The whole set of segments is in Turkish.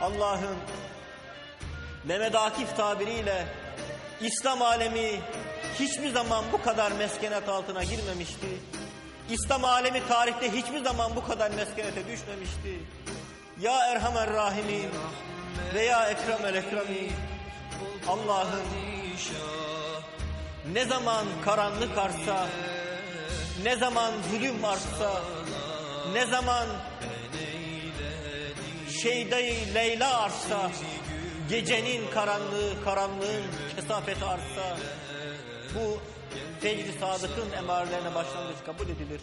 Allah'ım Mehmet Akif tabiriyle İslam alemi hiçbir zaman bu kadar meskenet altına girmemişti. İslam alemi tarihte hiçbir zaman bu kadar meskenete düşmemişti. Ya Erhamer Rahimin ve ya Ekremel Ekremin Allah'ım ne zaman karanlık artsa, ne zaman zulüm artsa, ne zaman şeyde Leyla artsa, gecenin karanlığı, karanlığın kesafeti artsa, bu fecri sadıkın emarelerine başlangıç kabul edilir.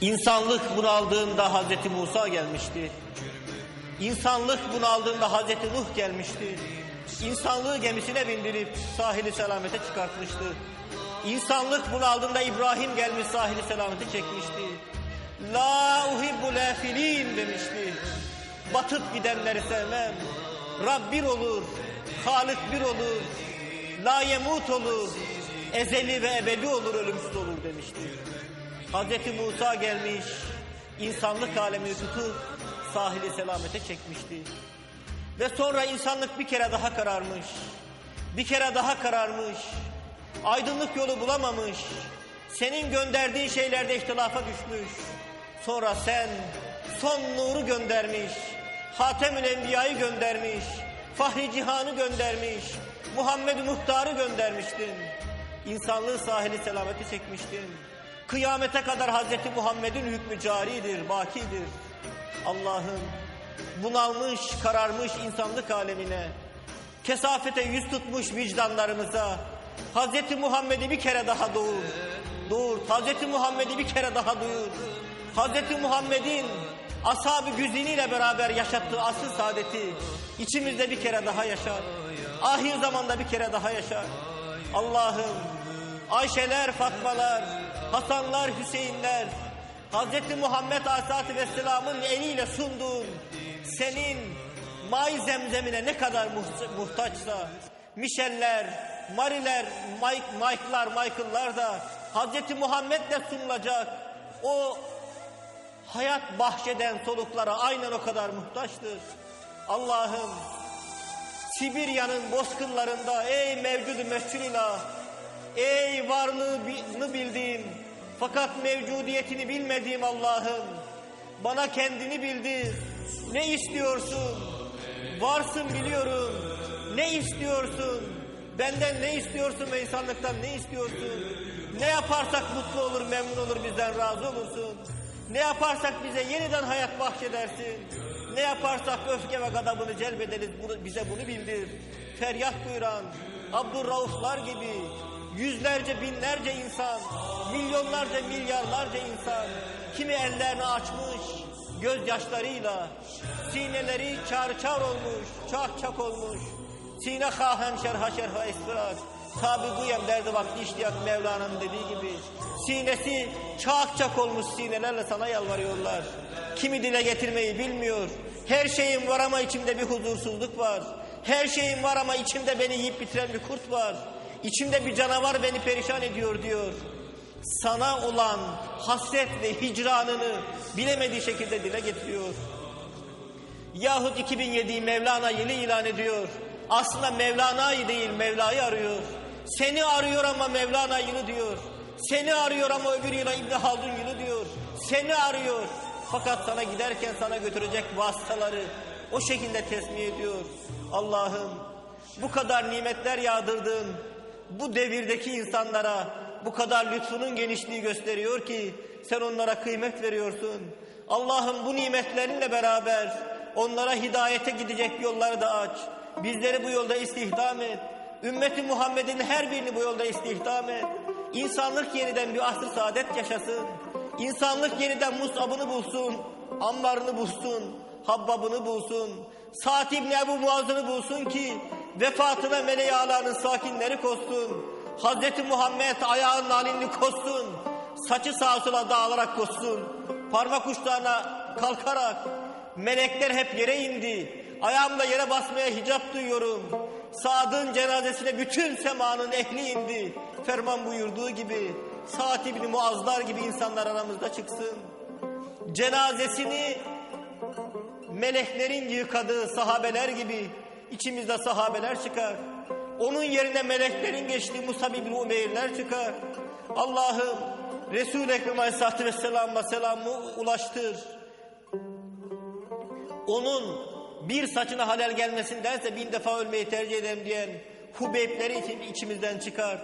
İnsanlık bunaldığında Hazreti Musa gelmişti. İnsanlık bunaldığında Hazreti Nuh gelmişti. İnsanlığı gemisine bindirip sahili selamete çıkartmıştı. İnsanlık bunaldığında İbrahim gelmiş sahili selamete çekmişti. La uhibbu lafilin demişti. Batıp gidenleri sevmem. Rab bir olur, Halık bir olur, la yemut olur, ezeli ve ebedi olur, ölümsüz olur demişti. Hazreti Musa gelmiş, insanlık alemini tutup sahili selamete çekmişti. Ve sonra insanlık bir kere daha kararmış. Bir kere daha kararmış. Aydınlık yolu bulamamış. Senin gönderdiğin şeylerde ihtilafa düşmüş. Sonra sen son nuru göndermiş. Hatemül Enbiya'yı göndermiş. Fahri Cihan'ı göndermiş. Muhammed Muhtar'ı göndermiştin. İnsanlığı sahili selamete çekmiştin. Kıyamete kadar Hazreti Muhammed'in hükmü caridir, bakidir. Allah'ım bunalmış, kararmış insanlık alemine, kesafete yüz tutmuş vicdanlarımıza, Hazreti Muhammed'i bir kere daha doğur, doğur, Hazreti Muhammed'i bir kere daha duyur, Hazreti Muhammed'in ashab-ı güziniyle beraber yaşattığı asıl saadeti içimizde bir kere daha yaşar, ahir zamanda bir kere daha yaşar. Allah'ım Ayşeler, Fatmalar, Hasanlar, Hüseyinler, Hz. Muhammed Aleyhisselatü Vesselam'ın eliyle sunduğun senin may zemzemine ne kadar muht- muhtaçsa Mişeller, Mariler, Mike, Mike'lar, Michael'lar da Hz. Muhammed'le sunulacak o hayat bahşeden soluklara aynen o kadar muhtaçtır. Allah'ım Sibirya'nın bozkırlarında ey mevcudu mescunilah Ey varlığını bildiğim fakat mevcudiyetini bilmediğim Allah'ım bana kendini bildir. Ne istiyorsun? Varsın biliyorum. Ne istiyorsun? Benden ne istiyorsun ve insanlıktan ne istiyorsun? Ne yaparsak mutlu olur, memnun olur, bizden razı olursun. Ne yaparsak bize yeniden hayat bahşedersin. Ne yaparsak öfke ve gadabını celbederiz, bunu, bize bunu bildir. Feryat buyuran, Abdurrauflar gibi yüzlerce binlerce insan, milyonlarca milyarlarca insan kimi ellerini açmış gözyaşlarıyla sineleri çar çar olmuş, çak çak olmuş. Sine hahem şerha şerha esfirak. Tabi duyem derdi vakti iştiyak Mevlana'nın dediği gibi. Sinesi çak çak olmuş sinelerle sana yalvarıyorlar. Kimi dile getirmeyi bilmiyor. Her şeyim var ama içimde bir huzursuzluk var. Her şeyim var ama içimde beni yiyip bitiren bir kurt var. İçimde bir canavar beni perişan ediyor diyor. Sana olan hasret ve hicranını bilemediği şekilde dile getiriyor. Yahut 2007'yi Mevlana yılı ilan ediyor. Aslında Mevlana'yı değil Mevla'yı arıyor. Seni arıyor ama Mevlana yılı diyor. Seni arıyor ama öbür yıla İbni Haldun yılı diyor. Seni arıyor. Fakat sana giderken sana götürecek vasıtaları o şekilde tesmih ediyor. Allah'ım bu kadar nimetler yağdırdın. Bu devirdeki insanlara bu kadar lütfunun genişliği gösteriyor ki sen onlara kıymet veriyorsun. Allah'ım bu nimetlerinle beraber onlara hidayete gidecek yolları da aç. Bizleri bu yolda istihdam et. Ümmeti Muhammed'in her birini bu yolda istihdam et. İnsanlık yeniden bir asr saadet yaşasın. İnsanlık yeniden Musab'ını bulsun, Ammar'ını bulsun, Habbab'ını bulsun. Sa'd İbni Ebu Muaz'ını bulsun ki vefatına meleği alanın sakinleri koşsun. Hazreti Muhammed ayağının halini koşsun. Saçı sağa sola dağılarak koşsun. Parmak uçlarına kalkarak melekler hep yere indi. Ayağımla yere basmaya hicap duyuyorum. Sad'ın cenazesine bütün semanın ehli indi. Ferman buyurduğu gibi Sa'd İbni Muazlar gibi insanlar aramızda çıksın. Cenazesini meleklerin yıkadığı sahabeler gibi içimizde sahabeler çıkar. Onun yerine meleklerin geçtiği Musab ibn Umeyr'ler çıkar. Allah'ım Resul-i Ekrem Aleyhisselatü Vesselam'a selamı ulaştır. Onun bir saçına halel gelmesindense bin defa ölmeyi tercih ederim diyen Hubeybleri için içimizden çıkar.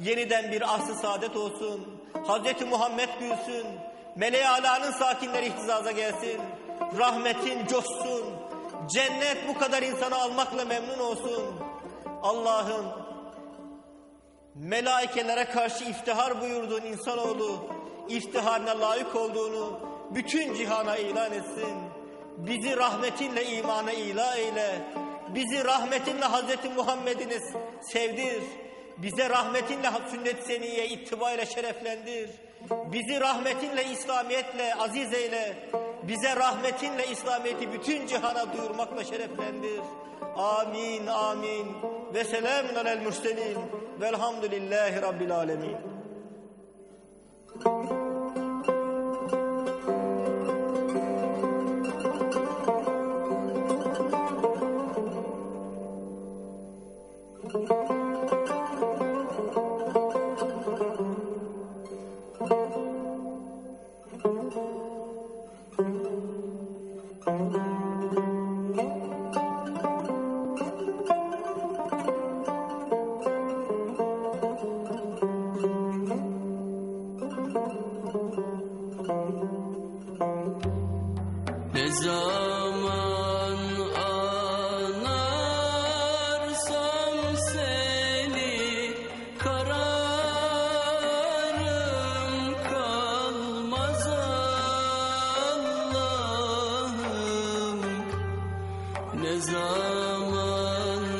Yeniden bir asr saadet olsun. Hazreti Muhammed gülsün. Meleği alanın sakinleri ihtizaza gelsin. Rahmetin coşsun. Cennet bu kadar insanı almakla memnun olsun. Allah'ım melaikelere karşı iftihar buyurduğun insanoğlu iftiharına layık olduğunu bütün cihana ilan etsin. Bizi rahmetinle imana ila eyle. Bizi rahmetinle Hazreti Muhammed'ini sevdir. Bize rahmetinle sünnet-i seniye ittiba ile şereflendir. Bizi rahmetinle İslamiyetle aziz eyle. Bize rahmetinle İslamiyet'i bütün cihana duyurmakla şereflendir. Amin amin. Ve selamun alel murselin. Velhamdülillahi Rabbil alemin. Ne zaman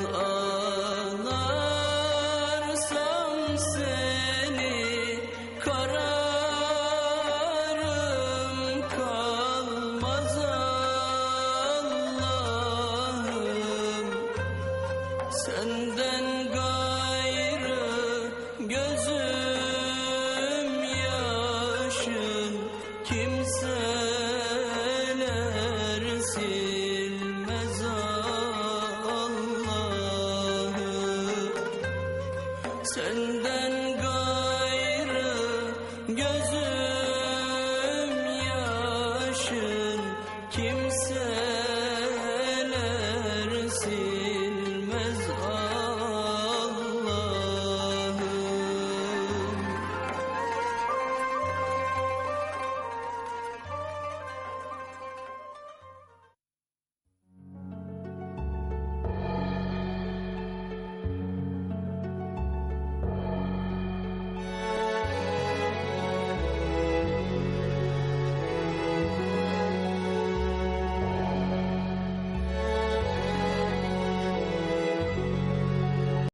senden